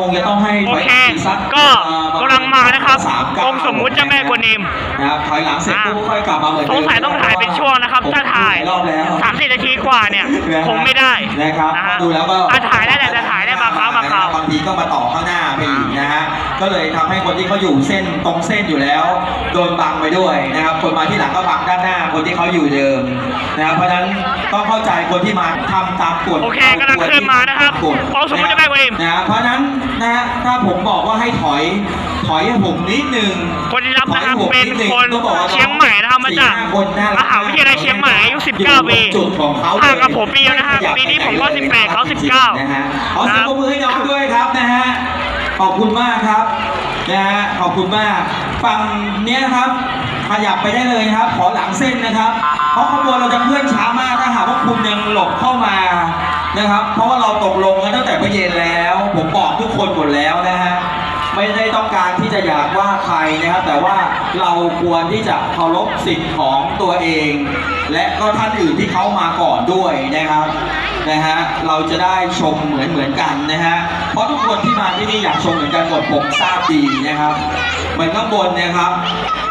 คงจะต้องให้โอเคถยหลังสัก็เอ่อกำลังมานะครับสามก้าวองค์สมมุติเจ้าแม่กวนอิมนะครับถอยหลังเสร็จปุ๊บค่อยกลับมาเหมือนสเดิงมสัยต้องถ่ายเป็นช่วงนะครับผมถ้าถ่ายรอบแล้วสามสิบนาทีกว่าเนี่ยนะฮะคงไม่ได้นะครับนะฮะดูแล้วก็อะถ่ายได้แหละแต่ถ่ายได้บางครั้งบางคราวบางทีก็มาต่อข้างหน้า ไปอีกนะฮะก็เลยทำให้คนที่เขาอยู่เส้นตรงเส้นอยู่แล้ว โดนบังไปด้วยนะครับ คนมาที่หลังก็บังด้านหน้า คนที่เขาอยู่เดิมนะครับเพราะฉะนั้นต้องเข้าใจคนที่มาทำตามกฎโอเคกำลังขึ้นมานะครับกฎองค์สมมุติเจ้าแม่กวนอิมนะฮะเพราะฉะนั้นนะฮะถ้าผมบอกว่าให้ถอยถอยให้ผมนิดนึงคนที่รับนะครับถอยให้ผมเป็นดงคนต้องบอกว่าเชียงใหม่นะครับมาจากสี่ห้คนน่รัมหาวิทยาลัยเชียงใหม่อายุ 19 ปีอยู่ตรงจุดของเขาห่างกับผมปีเดียวนะฮะไขยับปีนี้ผมก็ไปไหนลย18เขา19นะฮะขอเสียงปรบมือให้น้องด้วยครับนะฮะ ขอบคุณมากครับนะฮะขอบคุณมากฝั่งเนี้ยนะครับ ขยับไปได้เลยนะครับ ขอหลังเส้นนะครับ เพราะขบวนเราจะเคลื่อนช้ามากถ้าหากว่าคุณยังหลบเข้ามานะครับ เพราะว่าเราตกลงกันตั้งแต่เมื่อเย็นแล้ว ผมบอกทุกคนหมดแล้วนะฮะไม่ได้ต้องการที่จะอยากว่าใครนะครับ แต่ว่าเราควรที่จะเคารพสิทธิ์ของตัวเอง และก็ท่านอื่นที่เขามาก่อนด้วยนะครับ นะฮะเราจะได้ชมเหมือนเหมือนกันนะฮะเพราะทุกคนที่มาที่นี่อยากชมเหมือนกันหมดผมทราบดีนะครับเหมือนข้างบนเนะครับ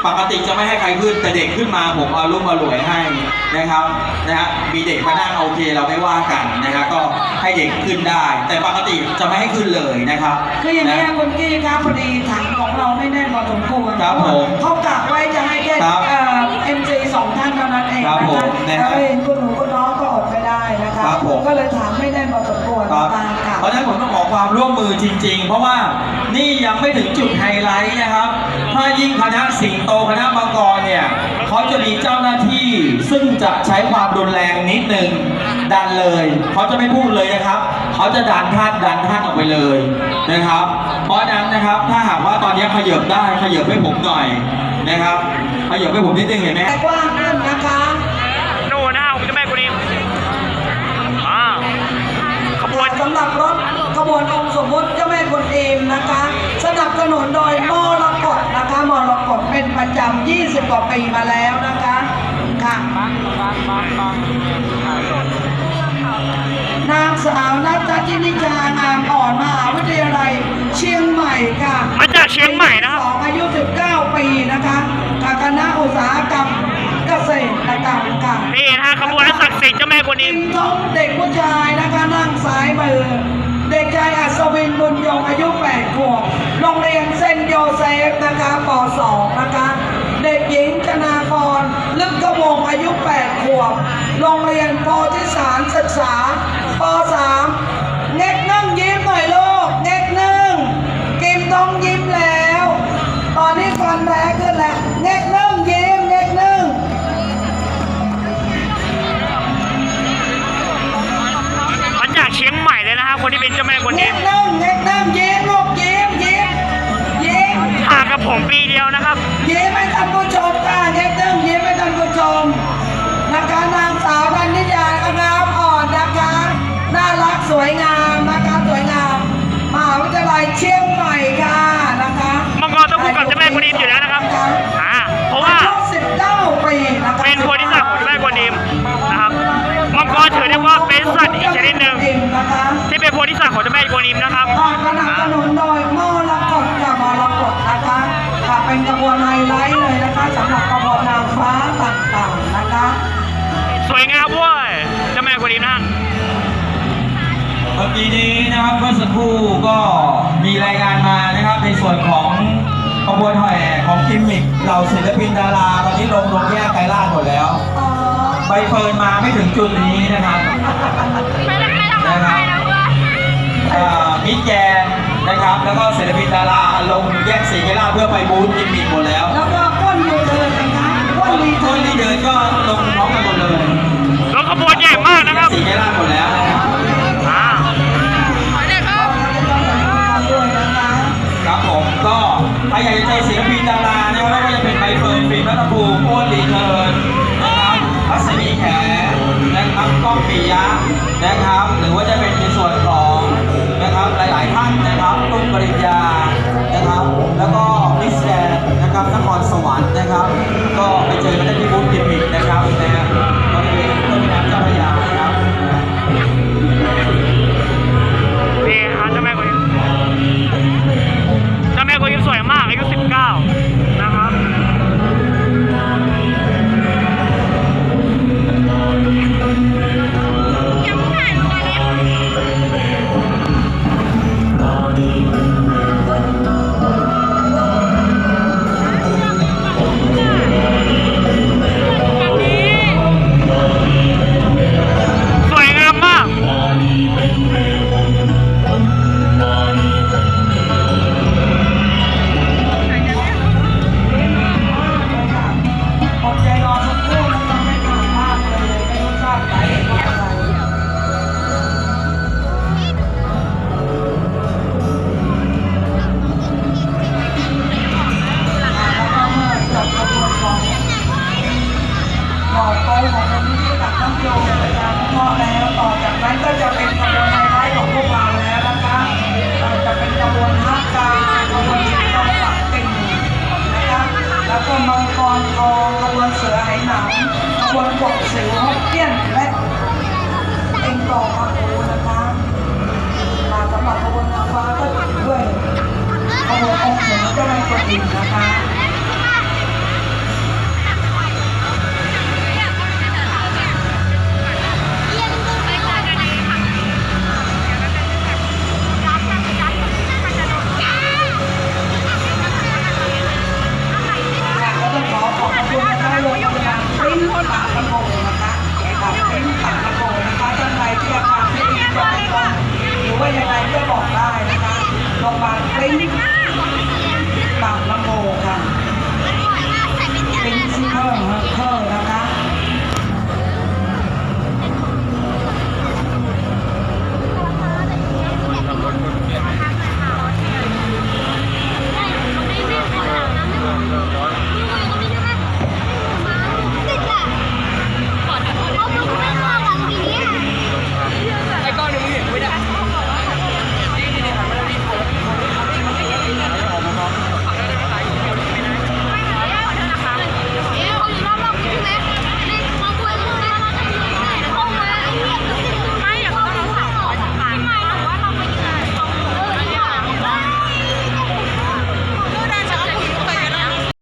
ปกติจะไม่ให้ใครขึ้นแต่เด็กขึ้นมาผมเอารุ่มมารวยให้นะครับนะฮะมีเด็กมานั่งโอเคเราไม่ว่ากันนะฮะก็ให้เด็กขึ้นได้ แต่ปกติจะไม่ให้ขึ้นเลยนะครับคืออย่างนี้นะยคุณกี้ครับพอดีถังของเราไม่แน่นพอสมควรครับผมเขากะไว้จะให้แค่ครับเอ็มซีสองท่านเท่านั้นเองครับนะผคะมนะฮะแล้วเห็นคุณหนูคุณน้อง ร่วมมือจริง ๆ เพราะว่านี่ยังไม่ถึงจุดไฮไลท์นะครับ ถ้ายิ่งคณะสิงโตคณะมังกรเนี่ยเขาจะมีเจ้าหน้าที่ซึ่งจะใช้ความรุนแรงนิดนึงดันเลยเขาจะไม่พูดเลยนะครับเขาจะดันท่านดันท่านออกไปเลยนะครับ เพราะนั้นนะครับถ้าหากว่าตอนนี้ขยับได้ขยับให้ผมหน่อยนะครับขยับให้ผมนิดนึงเห็นไหมแต่กว้างขึ้นนะคะ รีมาแล้วนะคะค่ะนางสาวนัทจินิชางามอ่อนมหาวิทยาลัยเชียงใหม่ค่ะมาจากเชียงใหม่นะครับสองอายุ 19 ปีนะคะกับคณะอุตสาหกรรมเกษตรกรรมค่ะนี่นะฮะขบวนศักดิ์สิทธิ์เจ้าแม่กวนอิอิมมท้องเด็กผู้ชายนะคะนั่งซ้ายมือเด็กชายอัศวินบุญยงอายุ 8 ขวบ โรงเรียนเซนโยเซฟนะคะป .2 นะคะ เด็กหญิงธนากรลึกกระวงอายุ 8 ขวบ โรงเรียนโพธิสารศึกษาป .3 เง็กนั่งยิ้มหน่อยลูก ยวนะครับยิ้มให้ท่านผู้ชมค่ะเน็กนึ่งยิ้มให้ท่านผู้ชมนะคะนางสาวนันนิยางามอ่อนนะคะ น่ารักสวยงามนะคะสวยงามมหาวิทยาลัยเชียงใหม่ค่ะนะคะมังกรต้องคู่กับเจ้าแม่กวนอิมอยู่แล้วนะครับอ่าเพราะว่าอายุ19ปีนะคะเป็นโพธิสัตว์ของเจ้าแม่กวนอิมนะครับมังกรถือได้ว่าเป็นสัตว์อีกชนิดหนึ่งนะคะที่เป็นโพธิสัตว์ของเจ้าแม่กวนอิมนะครับออกสนับสนุนโดยม ส่วนของขบวนแห่ของกิมมิคเหล่าศิลปินดาราตอนนี้ลงลงแยกไกรลาดหมดแล้วอ๋อใบเฟิร์นมาไม่ถึงจุดนี้นะครับนะครับเอ่อมิสแกนนะครับ แล้วก็ศิลปินดาราลงแยกสีไกรลาดเพื่อไปบูธกิมมิคหมดแล้ว แล้วก็ก้นยูเทิร์นนะคะก้นรีคเทินร์นที่เดินก็ลงพร้อมกันหมดเลยรถขบวนใหญ่มากนะครับสีไกรลาดหมดแล้วนะครับ อยากจะเจอศิลปินดารานะครับไม่ว่าจะเป็นใบเฟิร์นฟิล์มรัตภูมิโอนรีเทิร์นนะครับพัศมีแขนะครับก้องปิยะนะครับ หรือว่าจะเป็นในส่วนของนะครับหลาย ๆ ท่านนะครับตุ้มปริญญานะครับ แล้วก็มิสแกรนด์นะครับนครสวรรค์นะครับ ก็ไปเจอกันได้ที่บูธกิมมิกนะครับนะฮะบริเวณต้น